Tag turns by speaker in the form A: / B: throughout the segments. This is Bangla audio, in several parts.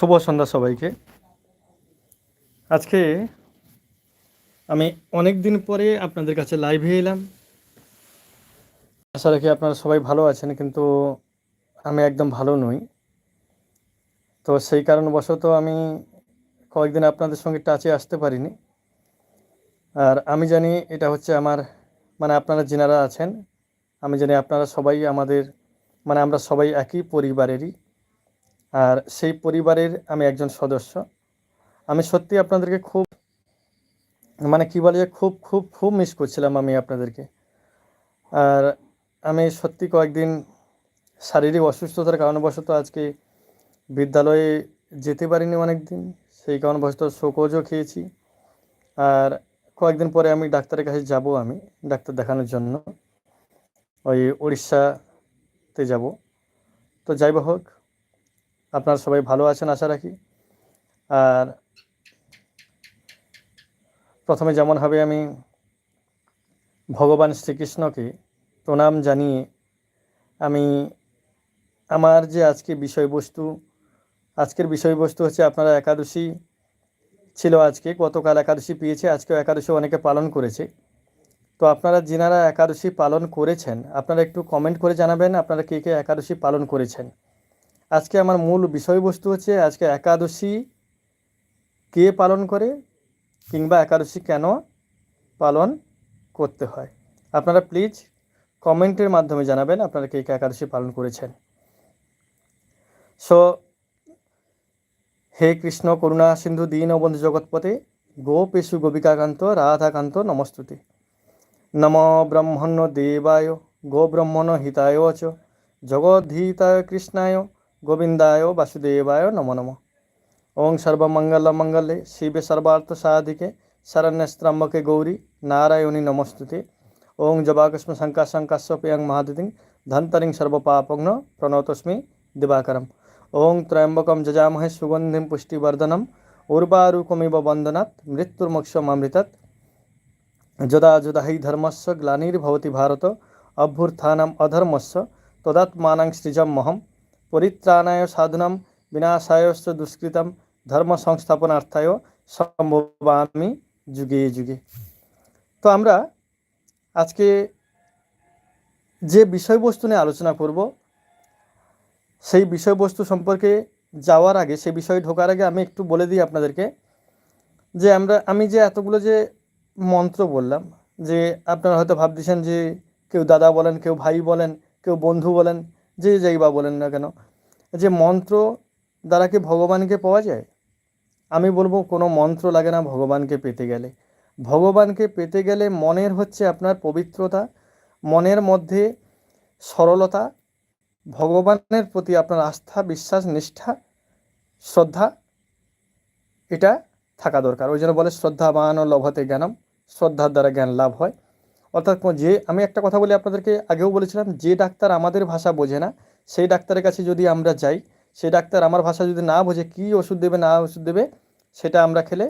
A: শুভ সন্ধ্যা সবাইকে। আজকে আমি অনেক দিন পরে আপনাদের কাছে লাইভে এলাম। আশা রাখি আপনারা সবাই ভালো আছেন, কিন্তু আমি একদম ভালো নই। তো সেই কারণবশত আমি কয়েকদিন আপনাদের সঙ্গে টাচে আসতে পারিনি। আর আমি জানি এটা হচ্ছে আমার মানে আপনারা যেনারা আছেন, আমি জানি আপনারা সবাই আমাদের মানে আমরা সবাই একই পরিবারেরই। আর সেই পরিবারের আমি একজন সদস্য। আমি সত্যি আপনাদেরকে খুব মানে কী বলে যে খুব খুব খুব মিস করছিলাম আমি আপনাদেরকে। আর আমি সত্যি কয়েকদিন শারীরিক অসুস্থতার কারণবশত আজকে বিদ্যালয়ে যেতে পারিনি অনেক দিন সেই কারণবশত শোকজও খেয়েছি। আর কয়েকদিন পরে আমি ডাক্তারের কাছে যাব আমি, ডাক্তার দেখানোর জন্য। ওই উড়িষ্যাতে যাব। তো যাই হোক আপনারা সবাই ভালো আছেন আশা রাখি। আর প্রথমে যেমন হবে আমি ভগবান শ্রীকৃষ্ণকে প্রণাম জানিয়ে আমি আমার যে আজকে বিষয়বস্তু, আজকের বিষয়বস্তু হচ্ছে আপনারা একাদশী ছিল আজকে, গতকাল একাদশী পেয়েছে, আজকেও একাদশী অনেকে পালন করেছে। তো আপনারা যিনারা একাদশী পালন করেছেন, আপনারা একটু কমেন্ট করে জানাবেন, আপনারা কে কে একাদশী পালন করেছেন। আজকে আমার মূল বিষয়বস্তু হচ্ছে আজকে একাদশী কে পালন করে কিংবা একাদশী কেন পালন করতে হয়? আপনারা প্লিজ কমেন্টের মাধ্যমে জানাবেন আপনারা কে কে একাদশী পালন করেছেন। সো হে কৃষ্ণ, করুণা, সিন্ধু, দীন বন্ধু জগৎপতে গোপেশু গোপিকাকান্ত রাধাকান্ত নমস্তুতে। নম ব্রহ্মণ্য দেবায় গোব্রহ্মণ হিতায় চ, জগদ্ধিতায় কৃষ্ণায় গোবিন্দায় বাসুদেবায় নম নম। ওং সর্বমঙ্গল মঙ্গলে শিবে সর্বার্থ সাধিকে শরণ্যস্ত্রম্বকে গৌরী, নারায়ণী নমস্তুতে। ওং জবাকস্ম শঙ্কা শঙ্কাস্বপ্রিয়ং মহাদিতিং, ধন্তরিং সর্বপাপগ্ন প্রণতস্মি দিবাকরম। ওং ত্রয়ম্বকম যজামহে সুগন্ধিম পুষ্টিবর্ধনম উর্বারুকমিব বন্দনাत् মৃত্যুর্মোক্ষমৃতत् যদা যদা হি ধর্মস্য গ্লানির্ভবতি ভারত, অভ্যুত্থানম অধর্মস্য তদাত্মানাং সৃজমহম পরিত্রাণায় সাধুনাম, বিনাশায়শ্চ দুষ্কৃতম ধর্ম সংস্থাপনার্থায় সম্ভবামি যুগে যুগে। তো আমরা আজকে যে বিষয়বস্তু নিয়ে আলোচনা করব, সেই বিষয়বস্তু সম্পর্কে যাওয়ার আগে সে বিষয়ে ঢোকার আগে আমি একটু বলে দিই আপনাদেরকে যে আমরা, আমি যে এতগুলো যে মন্ত্র বললাম, যে আপনারা হয়তো ভাবতেছেন যে কেউ দাদা বলেন, কেউ ভাই বলেন, কেউ বন্ধু বলেন যে যাই বা বলেন না কেন, যে মন্ত্র দ্বারা কি ভগবানকে পাওয়া যায়? আমি বলব কোনো মন্ত্র লাগে না ভগবানকে পেতে গেলে। ভগবানকে পেতে গেলে মনের হচ্ছে আপনার পবিত্রতা, মনের মধ্যে সরলতা, ভগবানের প্রতি আপনার আস্থা, বিশ্বাস, নিষ্ঠা, শ্রদ্ধা, এটা থাকা দরকার। ওই জন্য বলে শ্রদ্ধাবান ও লভতে জ্ঞানম। শ্রদ্ধার দ্বারা জ্ঞান লাভ হয়। অর্থাৎ যে, আমি একটা কথা বলি আপনাদেরকে, আগেও বলেছিলাম যে ডাক্তার আমাদের ভাষা বোঝে না, সেই ডাক্তারের কাছে যদি আমরা যাই, সেই ডাক্তার আমার ভাষা যদি না বোঝে, কী ওষুধ দেবে, না ওষুধ দেবে, সেটা আমরা খেলে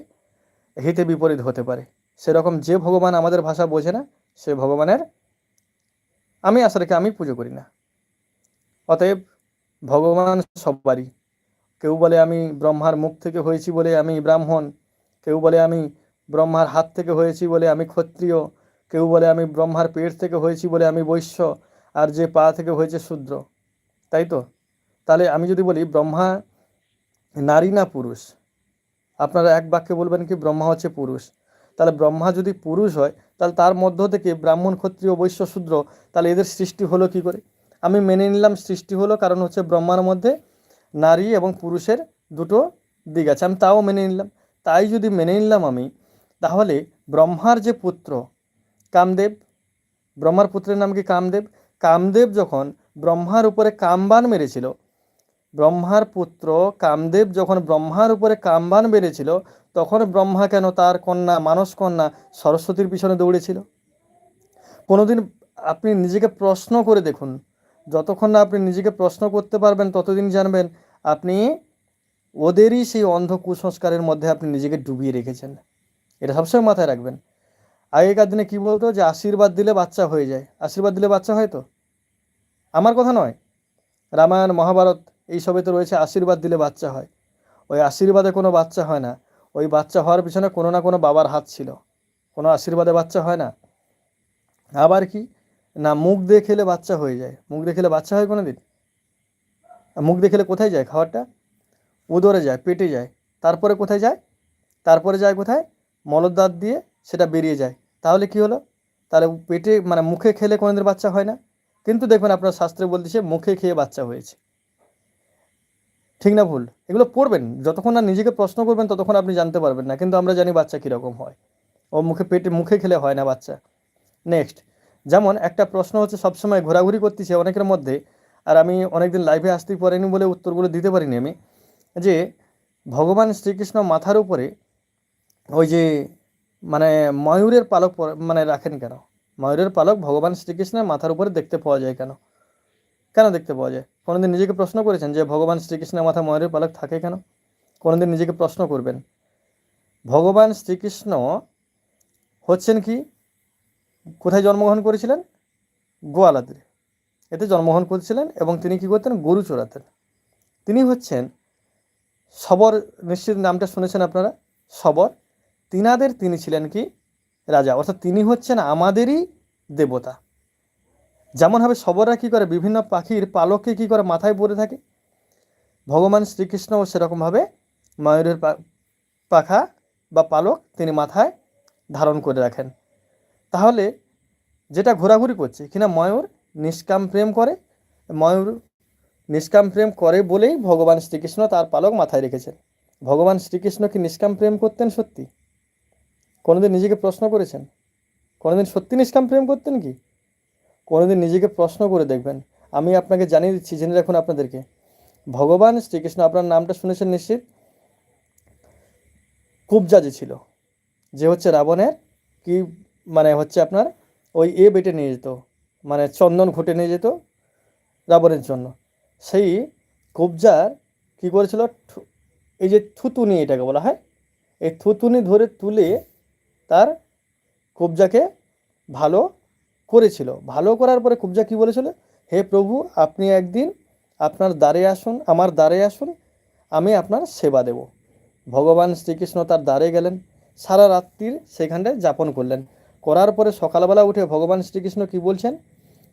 A: হিতে বিপরীত হতে পারে। সেরকম যে ভগবান আমাদের ভাষা বোঝে না, সে ভগবানের, আমি আশা রেখে আমি পুজো করি না। অতএব ভগবান সবারই। কেউ বলে আমি ব্রহ্মার মুখ থেকে হয়েছি বলে আমি ব্রাহ্মণ, কেউ বলে আমি ব্রহ্মার হাত থেকে হয়েছি বলে আমি ক্ষত্রিয় কেউ বলে আমি ব্রহ্মার পেট থেকে হয়েছি বলে আমি বৈশ্য, আর যে পা থেকে হয়েছে শূদ্র। তাই তো? তাহলে আমি যদি বলি ব্রহ্মা নারী না পুরুষ, আপনারা এক বাক্যে বলবেন কি ব্রহ্মা হচ্ছে পুরুষ। তাহলে ব্রহ্মা যদি পুরুষ হয়, তাহলে তার মধ্য থেকে ব্রাহ্মণ, ক্ষত্রিয়, বৈশ্য, শূদ্র, তাহলে এদের সৃষ্টি হলো কি করে? আমি মেনে নিলাম সৃষ্টি হলো কারণ হচ্ছে ব্রহ্মার মধ্যে নারী এবং পুরুষের দুটো দিক আছে। আমি তাও মেনে নিলাম। তাই যদি মেনে নিলাম আমি, তাহলে ব্রহ্মার যে পুত্র কামদেব, ব্রহ্মার পুত্রের নাম কি কামদেব? কামদেব যখন ব্রহ্মার উপরে কামবান মেরেছিল, ব্রহ্মার পুত্র কামদেব যখন ব্রহ্মার উপরে কামবান বেড়েছিল তখন ব্রহ্মা কেন তার কন্যা, মানস কন্যা সরস্বতীর পিছনে দৌড়েছিল? কোনোদিন আপনি নিজেকে প্রশ্ন করে দেখুন। যতক্ষণ না আপনি নিজেকে প্রশ্ন করতে পারবেন, ততদিন জানবেন আপনি ওদেরই সেই অন্ধ কুসংস্কারের মধ্যে আপনি নিজেকে ডুবিয়ে রেখেছেন। এটা সবসময় মাথায় রাখবেন। আগেকার দিনে কী বলতো যে আশীর্বাদ দিলে বাচ্চা হয়ে যায়। আশীর্বাদ দিলে বাচ্চা হয় তো? আমার কথা নয়। রামায়ণ, মহাভারত, এইসবে তো রয়েছে আশীর্বাদ দিলে বাচ্চা হয়। ওই আশীর্বাদে কোনো বাচ্চা হয় না। ওই বাচ্চা হওয়ার পিছনে কোনো না কোনো বাবার হাত ছিল। কোনো আশীর্বাদে বাচ্চা হয় না। আবার কি? না, মুখ দিয়ে খেলে বাচ্চা হয়ে যায়। মুখ দিয়ে খেলে বাচ্চা হয় কোনো দিন মুখ দিয়ে খেলে কোথায় যায় খাবারটা? উদরে যায়, পেটে যায়। তারপরে কোথায় যায়? তারপরে যায় কোথায়? মলদ্বার দিয়ে সেটা বেরিয়ে যায়। তাহলে কি হলো? তাহলে পেটে মানে মুখে খেলে কোনোদিন বাচ্চা হয় না। কিন্তু দেখবেন আপনার শাস্ত্রে বলতেছে মুখে খেয়ে বাচ্চা হয়েছে। ঠিক না ভুল? এগুলো পড়বেন। যতক্ষণ না নিজেকে প্রশ্ন করবেন, ততক্ষণ আপনি জানতে পারবেন না। কিন্তু আমরা জানি বাচ্চা কীরকম হয়। ও মুখে পেটে মুখে খেলে হয় না বাচ্চা। নেক্সট যেমন একটা প্রশ্ন হচ্ছে, সবসময় ঘোরাঘুরি করতেছে অনেকের মধ্যে, আর আমি অনেকদিন লাইভে আসতেই পারিনি বলে উত্তরগুলো দিতে পারিনি আমি, যে ভগবান শ্রীকৃষ্ণ মাথার উপরে ওই যে মানে ময়ূরের পালক মানে রাখেন কেন? ময়ূরের পালক ভগবান শ্রীকৃষ্ণের মাথার উপরে দেখতে পাওয়া যায় কেন? কেন দেখতে পাওয়া যায়? কোনোদিন নিজেকে প্রশ্ন করেছেন যে ভগবান শ্রীকৃষ্ণের মাথা ময়ূরের পালক থাকে কেন? কোনোদিন নিজেকে প্রশ্ন করবেন। ভগবান শ্রীকৃষ্ণ হচ্ছেন কি? কোথায় জন্মগ্রহণ করেছিলেন? গোয়ালাতে। এতে জন্মগ্রহণ করেছিলেন এবং তিনি কি করতেন? গরু চড়াতেন তিনি হচ্ছেন সবর, নিশ্চিত নামটা শুনেছেন আপনারা? সবর। তিনাদের তিনি ছিলেন কি? রাজা। অর্থাৎ তিনি হচ্ছেন আমাদেরই দেবতা। যেমনভাবে সবররা কী করে? বিভিন্ন পাখির পালককে কী করে মাথায় পরে থাকে? ভগবান শ্রীকৃষ্ণও সেরকমভাবে ময়ূরের পাখা বা পালক তিনি মাথায় ধারণ করে রাখেন। তাহলে যেটা ঘোরাঘুরি করছে, কিনা ময়ূর নিষ্কাম প্রেম করে, ময়ূর নিষ্কাম প্রেম করে বলেই ভগবান শ্রীকৃষ্ণ তার পালক মাথায় রেখেছেন। ভগবান শ্রীকৃষ্ণ কি নিষ্কাম প্রেম করতেন সত্যি? কোনোদিন নিজেকে প্রশ্ন করেছেন? কোনোদিন সত্যি নিষ্কাম প্রেম করতেন কি? কোনোদিন নিজেকে প্রশ্ন করে দেখবেন। আমি আপনাকে জানিয়ে দিচ্ছি, জেনে রাখুন আপনাদেরকে। ভগবান শ্রীকৃষ্ণ আপনার নামটা শুনেছেন নিশ্চিত? কুবজা যে ছিল। যে হচ্ছে রাবণের কি মানে হচ্ছে আপনার ওই এ বেটে নিয়ে যেত মানে চন্দন ঘুটে নিয়ে যেত রাবণের জন্য। সেই কুবজার কি করেছিল? এই যে থুতুনি এটাকে বলা হয়, এই থুতুনি ধরে তুলে তার কুবজাকে ভালো করেছিল। ভালো করার পরে কুবজা কি বলেছিল? হে প্রভু, আপনি একদিন আপনার দ্বারে আসুন, আমার দ্বারে আসুন, আমি আপনার সেবা দেব। ভগবান শ্রীকৃষ্ণ তার দ্বারে গেলেন, সারা রাত্রির সেখানটায় যাপন করলেন। করার পরে সকালবেলা উঠে ভগবান শ্রীকৃষ্ণ কি বলছেন?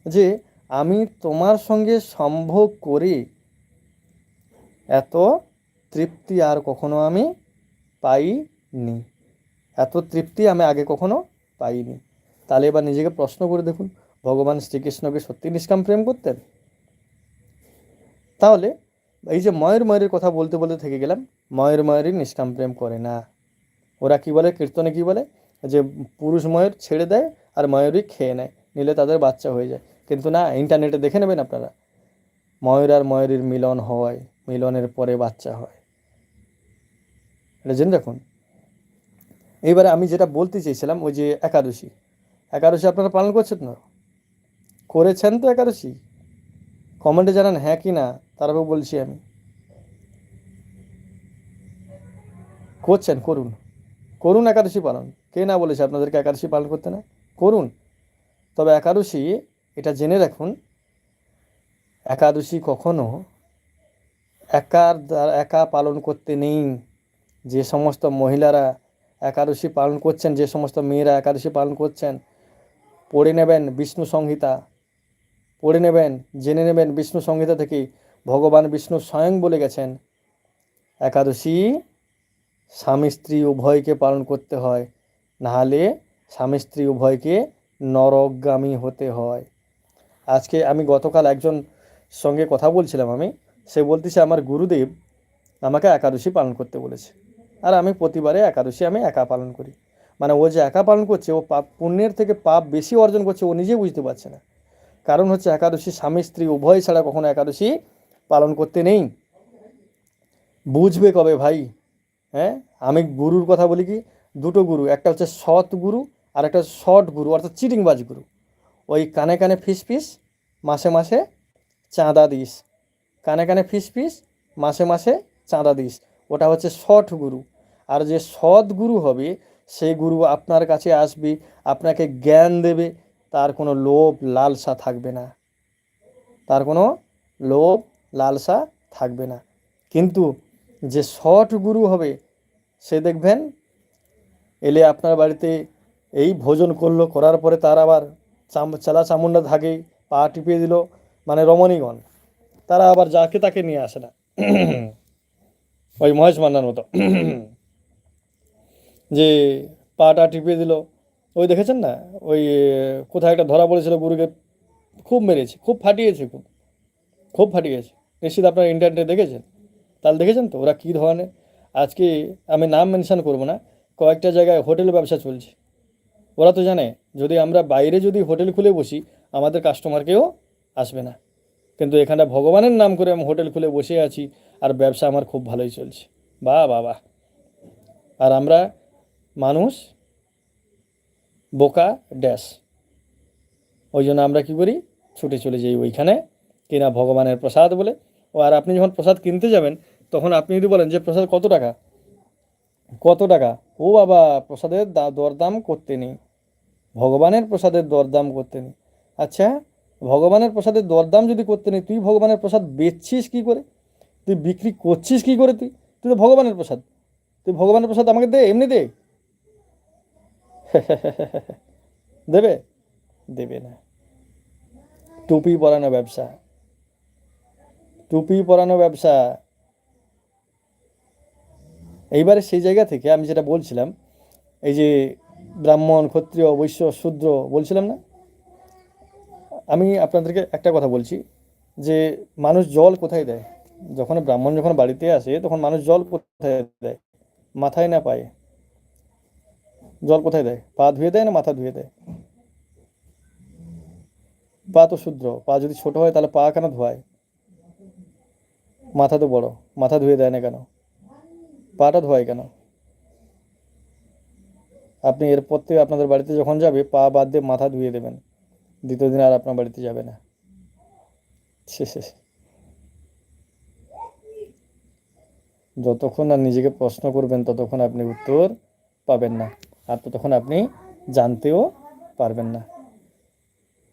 A: যে, আমি তোমার সঙ্গে সম্ভোগ করে, এত তৃপ্তি আর কখনো আমি পাইনি। এত তৃপ্তি আমি আগে কখনো পাইনি। তাহলে এবার নিজেকে প্রশ্ন করে দেখুন, ভগবান শ্রীকৃষ্ণকে সত্যি নিষ্কাম প্রেম করতেন? তাহলে এই যে ময়ের ময়ের কথা বলতে বলতে থেকে গেলাম, ময়ের ময়েরই নিষ্কাম প্রেম করে না। ওরা কি বলে, কীর্তনে কি বলে? যে পুরুষ ময়ূর ছেড়ে দেয় আর ময়ূরই খেয়ে নেয়, নিলে তাদের বাচ্চা হয়ে যায়। কিন্তু না, ইন্টারনেটে দেখে নেবেন আপনারা, ময়ূর আর ময়ূরীর মিলন হয়, মিলনের পরে বাচ্চা হয়। এটা জেনে রাখুন এইবারে আমি যেটা বলতে চেয়েছিলাম, ওই যে একাদশী। একাদশী আপনারা পালন করছেন না? করেছেন তো একাদশী? কমেন্টে জানান হ্যাঁ কি না তারপর বলছি আমি। করছেন, করুন। করুন একাদশী পালন। কে না বলেছে আপনাদেরকে একাদশী পালন করতে না? করুন। তবে একাদশী, এটা জেনে রাখুন, একাদশী কখনো একার একা পালন করতে নেই। যে সমস্ত মহিলারা একাদশী পালন করছেন, যে সমস্ত মেয়েরা একাদশী পালন করছেন, পড়ে নেবেন বিষ্ণু সংহিতা, পড়ে নেবেন, জেনে নেবেন বিষ্ণু সংহিতা থেকে ভগবান বিষ্ণু স্বয়ং বলে গেছেন, একাদশী স্বামী স্ত্রী উভয়কে পালন করতে হয়, নাহলে স্বামী স্ত্রী উভয়কে নরকগামী হতে হয়। আজকে আমি গতকাল একজন সঙ্গে কথা বলছিলাম আমি, সে বলতেছে, আমার গুরুদেব আমাকে একাদশী পালন করতে বলেছে। আর আমি প্রতিবারে একাদশী আমি একা পালন করি। মানে ও যে একা পালন করছে, ও পাপ, পুণ্যের থেকে পাপ বেশি অর্জন করছে, ও নিজে বুঝতে পারছে না। কারণ হচ্ছে একাদশী স্বামী, স্ত্রী উভয় ছাড়া কখনো একাদশী পালন করতে নেই। বুঝবে কবে ভাই? হ্যাঁ? আমি গুরুর কথা বলি কি? দুটো গুরু, একটা হচ্ছে সৎ গুরু আর একটা হচ্ছে শর্ট গুরু, অর্থাৎ চিটিংবাজ গুরু। ওই কানে কানে ফিস ফিস, মাসে মাসে চাঁদা দিস। কানে কানে ফিস ফিস, মাসে মাসে চাঁদা দিস। ওটা হচ্ছে শর্ট গুরু। আর যে সৎ গুরু হবে সেই গুরু আপনার কাছে আসবে, আপনাকে জ্ঞান দেবে, তার কোনো লোভ লালসা থাকবে না। তার কোনো লোভ লালসা থাকবে না। কিন্তু যে শট গুরু হবে, সে দেখবেন, এলে আপনার বাড়িতে এই ভোজন করল, করার পরে তার আবার চাম, চালা চামুন্ডা থাকে পা টিপিয়ে দিল মানে রমণীগণ। তারা আবার যাকে তাকে নিয়ে আসে না। ওই মহেশ মান্নার মতো। যে পাটা টিপিয়ে দিল। ওই দেখেছেন না? ওই কোথায় একটা ধরা পড়েছিল গুরুকে। খুব মেরেছে, খুব ফাটিয়েছে খুব। খুব ফাটিয়েছে। নিশ্চিত আপনারা ইন্টারনেটে দেখেছেন। তাহলে দেখেছেন তো ওরা কী ধরনের। আজকে আমি নাম মেনশন করব না। কয়েকটা জায়গায় হোটেল ব্যবসা চলছে। ওরা তো জানে, যদি আমরা বাইরে যদি হোটেল খুলে বসি, আমাদের কাস্টমার কেউ আসবে না। কিন্তু এখানে ভগবানের নাম করে আমি হোটেল খুলে বসে আছি, আর ব্যবসা আমার খুব ভালোই চলছে। বাহ বাহ আর আমরা মানুষ, বোকা ড্যাশ ওই জন্য আমরা কি করি? ছুটে চলে যাই ওইখানে, কিনা ভগবানের প্রসাদ বলে। ও, আর আপনি যখন প্রসাদ কিনতে যাবেন, তখন আপনি যদি বলেন যে, প্রসাদ কত টাকা? কত টাকা? ও, বাবা, প্রসাদের দরদাম করতে নেই। ভগবানের প্রসাদের দরদাম করতে নেই। আচ্ছা ভগবানের প্রসাদের দরদাম যদি করতে নেই, তুই ভগবানের প্রসাদ বেচছিস কি করে? তুই বিক্রি করছিস কি করে তুই? তুই তো ভগবানের প্রসাদ। তুই ভগবানের প্রসাদ আমাকে দে, এমনি দে। দেবে? দেবে না। টুপি পরানো ব্যবসা। টুপি পরানো ব্যবসা। এইবারে সেই জায়গা থেকে আমি যেটা বলছিলাম, এই যে ব্রাহ্মণ, ক্ষত্রিয়, বৈশ্য, শূদ্র, বলছিলাম না? আমি আপনাদেরকে একটা কথা বলছি, যে মানুষ জল কোথায় দেয়? যখন ব্রাহ্মণ যখন বাড়িতে আসে, তখন মানুষ জল কোথায় দেয়? মাথায় না পায়ে? জল কোথায় দেয়? পা ধুয়ে দেয় না মাথা ধুয়ে দেয়? পা তো শুদ্র পা যদি ছোট হয় তাহলে পা কেন ধোয়ায়? মাথা তো বড়, মাথা ধুয়ে দেয় না কেন? পাটা ধোয়ায় কেন? আপনি এরপর থেকে আপনাদের বাড়িতে যখন যাবে, পা বাদ দিয়ে মাথা ধুয়ে দেবেন। দ্বিতীয় দিন আর আপনার বাড়িতে যাবে না। যতক্ষণ আর নিজেকে প্রশ্ন করবেন, ততক্ষণ আপনি উত্তর পাবেন না। আর ততক্ষণ আপনি জানতেও পারবেন না।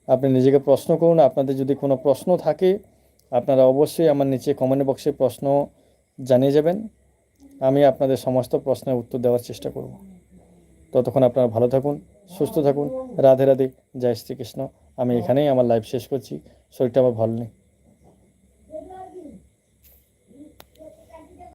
A: আপনি নিজেকে প্রশ্ন করুন, আপনাদের যদি কোনো প্রশ্ন থাকে, আপনারা অবশ্যই আমার নিচে কমেন্ট বক্সে প্রশ্ন জানিয়ে যাবেন। আমি আপনাদের সমস্ত প্রশ্নের উত্তর দেওয়ার চেষ্টা করব। ততক্ষণ আপনারা ভালো থাকুন, সুস্থ থাকুন। রাধে রাধে, জয় শ্রীকৃষ্ণ। আমি এখানেই আমার লাইফ শেষ করছি। শরীরটা আমার ভালো নেই।